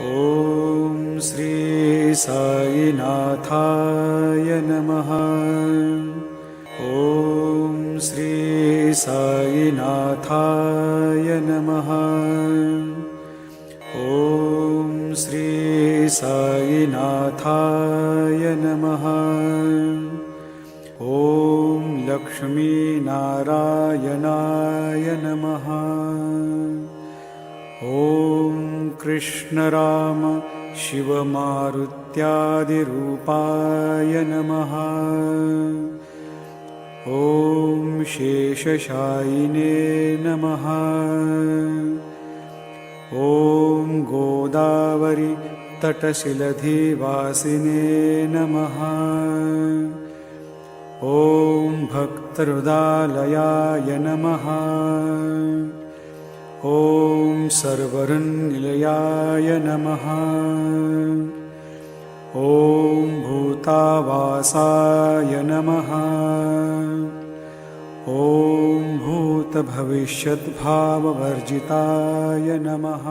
ॐ श्री साईनाथाय नमः। ॐ श्री साईनाथाय नमः। ॐ श्री साईनाथाय नमः। ॐ लक्ष्मीनारायणाय नमः ॐ कृष्णराम शिवमारुत्यादिरूपाय नमः। ॐ शेषशायिने नमः। ॐ गोदावरि तटशिलधिवासिने नमः। ॐ भक्तहृदालयाय नमः। ॐ सर्वरन्निलयाय नमः। ॐ भूतावासाय नमः। ॐ भूतभविष्यद्भाववर्जिताय नमः